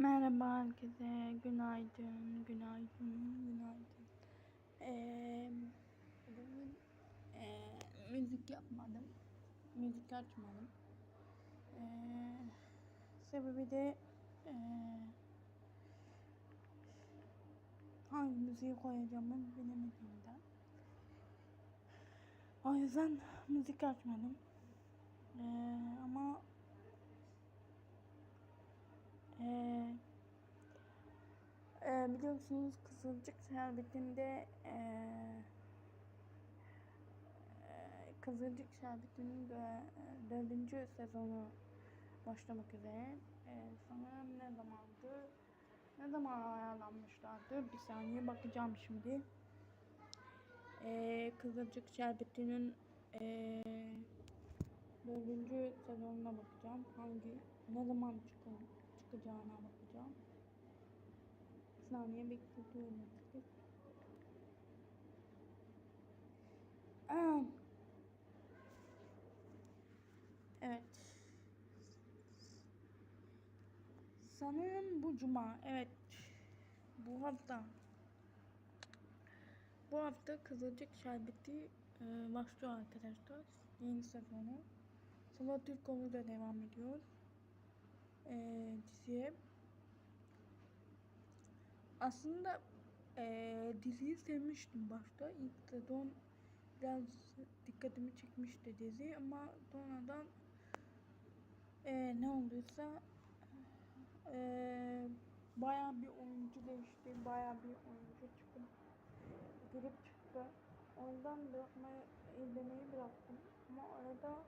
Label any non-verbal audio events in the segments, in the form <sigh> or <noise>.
Merhaba herkese. Günaydın, günaydın, günaydın. Ee, bugün ee, müzik yapmadım. Müzik açmadım. Ee, sebebi de ee, hangi müziği koyacağımı bilemediğimden. O yüzden müzik açmadım. Ee, ama ee, e, biliyorsunuz Kızılcık Şerbeti'nde e, e, Kızılcık Şerbeti'nin dördüncü sezonu başlamak üzere. E, sanırım ne zamandı? Ne zaman ayarlanmışlardı? Bir saniye bakacağım şimdi. E, Kızılcık Şerbeti'nin e, dördüncü sezonuna bakacağım. Hangi, ne zaman çıkıyor? Çıkacağına bakacağım. Saniye bekletiyorum artık. Aa. Evet. Sanırım bu cuma. Evet. Bu hafta. Bu hafta Kızılcık Şerbeti e, başlıyor arkadaşlar. Yeni sezonu. Sıla Türkoğlu da devam ediyor e, diziye. Aslında e, diziyi sevmiştim başta. İlk sezon biraz dikkatimi çekmişti dizi ama sonradan e, ne olduysa e, baya bir oyuncu değişti. Baya bir oyuncu çıkıp girip çıktı. Ondan bırakmayı, izlemeyi bıraktım. Ama arada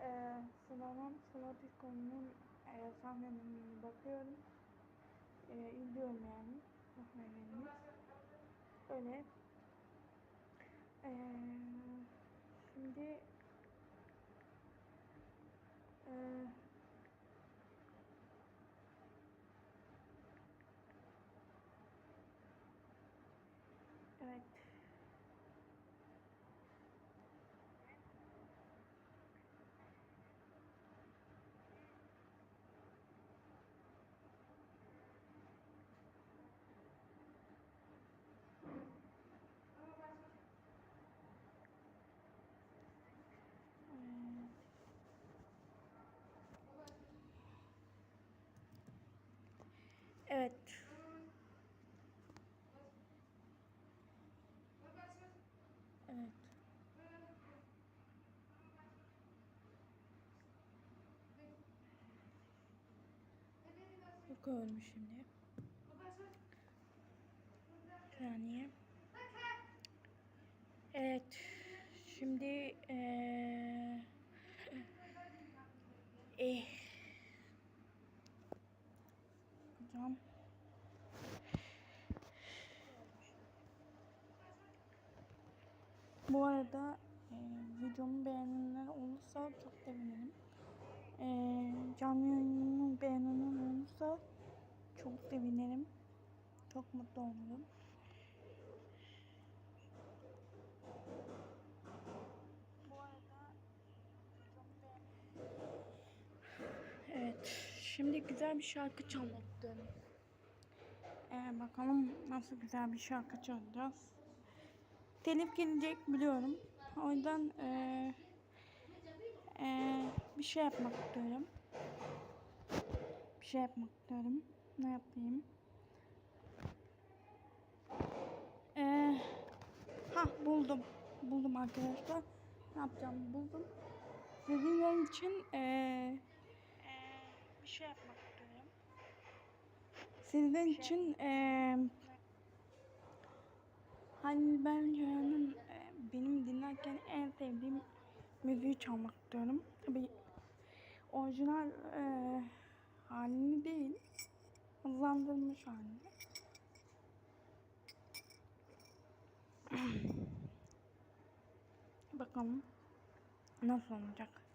e, Sıla'nın, Sıla Türkoğlu'nun e, sahnelerine bakıyorum. E, izliyorum yani sahnelerimiz. Öyle. E, şimdi e, evet. Evet. Evet. Bakıyorum şimdi. Bir saniye. Evet. Şimdi ee, eh, Bu arada e, videomu beğenenler olursa çok sevinirim. E, canlı yayınımı beğenenler olursa çok sevinirim. Çok mutlu olurum. Evet. Şimdi güzel bir şarkı çalmak. Ee, bakalım nasıl güzel bir şarkı çalacağız. Telif gelecek biliyorum. O yüzden ee, ee, bir şey yapmak istiyorum. Bir şey yapmak istiyorum. Ne yapayım? Ee, ha buldum. Buldum arkadaşlar. Ne yapacağım buldum. Sizin için ee, ee, bir şey yapmak istiyorum. Sizin için ee, ben Joyan'ın e, benim dinlerken en sevdiğim müziği çalmak istiyorum. Tabi orijinal e, halini değil, hızlandırılmış halini. <clears throat> Bakalım nasıl olacak.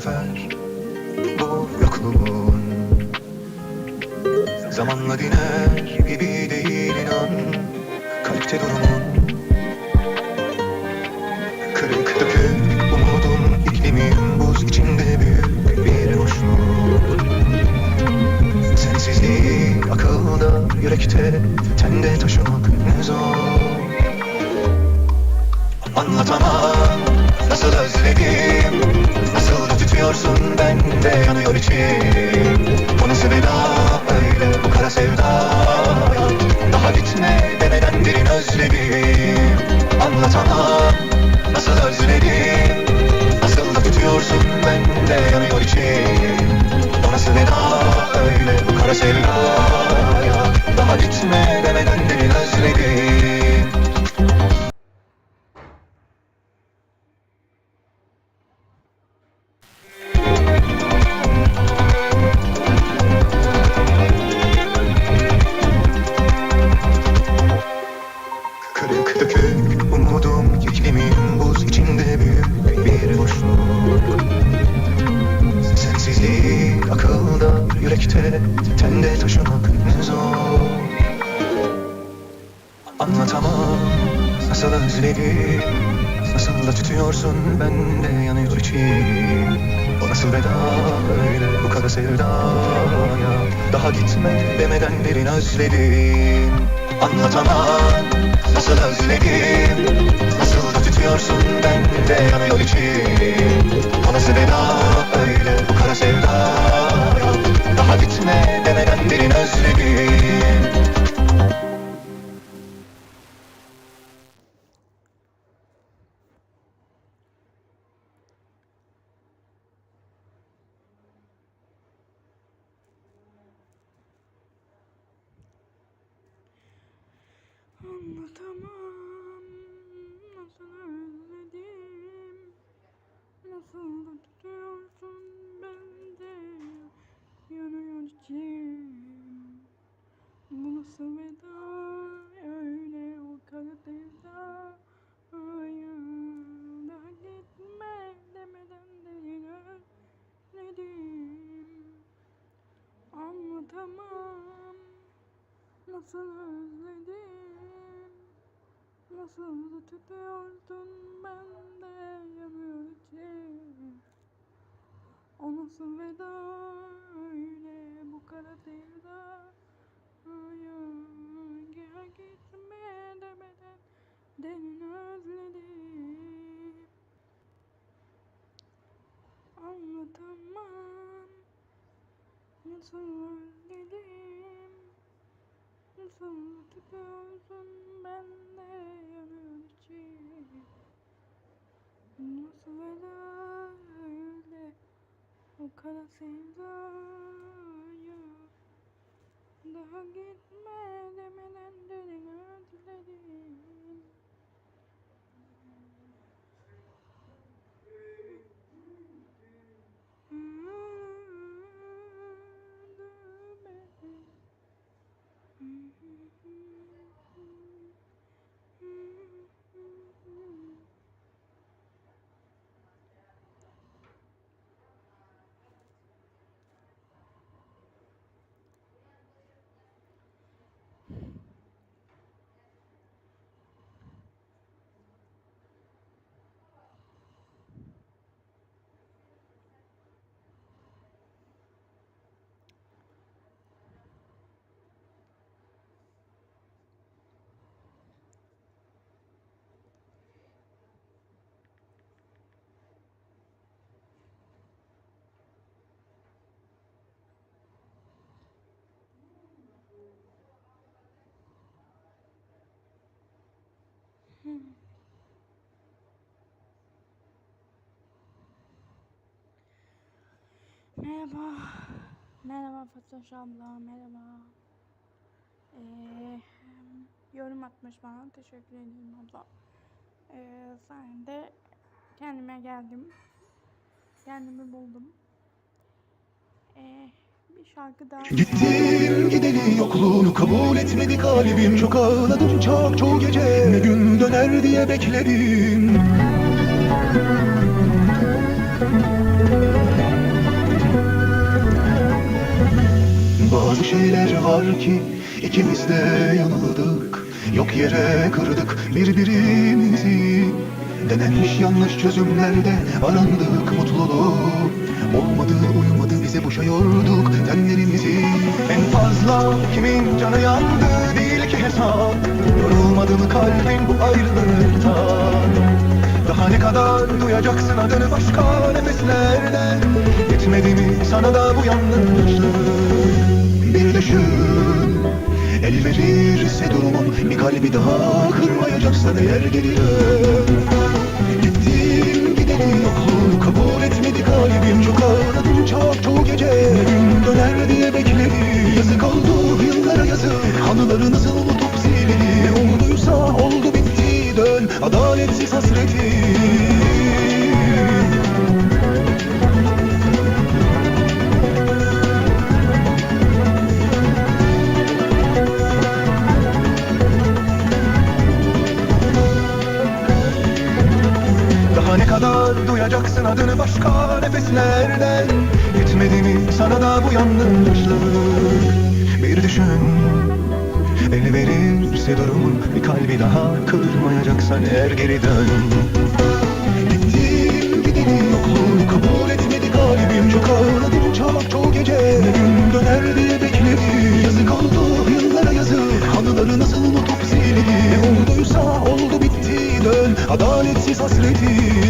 Sefer Bu yokluğun. Zamanla diner gibi değil inan Kalpte durumun. Kırık dökük umudum iklimim buz içinde büyük bir boşluk Sensizliği akılda yürekte tende taşımak ne zor. Anlatamam Nasıl özledim Nasıl da tutuyorsun bende yanıyor içim. Bu nasıl veda öyle bu kara sevda? Daha gitme da tutuyorsun bende yanıyor içim O nasıl veda öyle bu kara sevdaya. Daha gitme demeden derin özledim Anlatamam nasıl özledim? Nasıl da tutuyorsun bende yanıyor içim O nasıl veda öyle bu kara sevdaya. Daha gitme demeden derin özledim Anlatamam nasıl özledim Nasıl da tutuyorsun bende yanıyor içim Bu nasıl veda öyle o kara sevda Hayır daha gitme demeden derin özledim Anlatamam Nasıl özledim Nasıl da yanıyor içim O nasıl veda öyle bu kara sevda Hayır gel gitme demeden derin özledim Anlatamam Nasıl özledim Nasıl tutuyorsun bende yanıyor içim Nasıl veda öyle o kara sevdaya Daha gitme demeden derin özledim Merhaba. Merhaba Fatoş abla. Merhaba. Ee, yorum atmış bana. Teşekkür ederim abla. Ee, sayende kendime geldim. Kendimi buldum. Ee, bir şarkı daha. Gittim gideli yokluğunu kabul etmedi kalbim Çok ağladım çok çok gece Ne gün döner diye bekledim Bazı şeyler var ki ikimiz de yanıldık. Yok yere kırdık birbirimizi. Denenmiş yanlış çözümlerde arandık mutluluğu. Olmadı uyumadı bize boşa yorduk tenlerimizi. En fazla kimin canı yandı değil ki hesap. Yorulmadı mı kalbin bu ayrılıktan Daha ne kadar duyacaksın adını başka nefeslerden Yetmedi mi sana da bu yanlışlık düşün. El verirse durumum bir kalbi daha kırmayacaksan eğer geri dön Gittim gideli yokluğunu kabul etmedi kalbim. Çok ağladım çok çok gece. Ne gün döner diye bekledim. Yazık oldu yıllara yazık. Anıları nasıl unutup sildi Ne olduysa oldu bitti. Dön Adaletsiz hasretim El verirse durumun bir kalbi daha kırmayacaksan eğer geri dön. Gittim gideli yokluğunu kabul etmedi kalbim. Çok ağladım çok çok gece Ne gün döner diye bekledim. Yazık oldu yıllara yazık. Anıları nasıl unutup sildi Ne olduysa oldu bitti. Dön Adaletsiz hasreti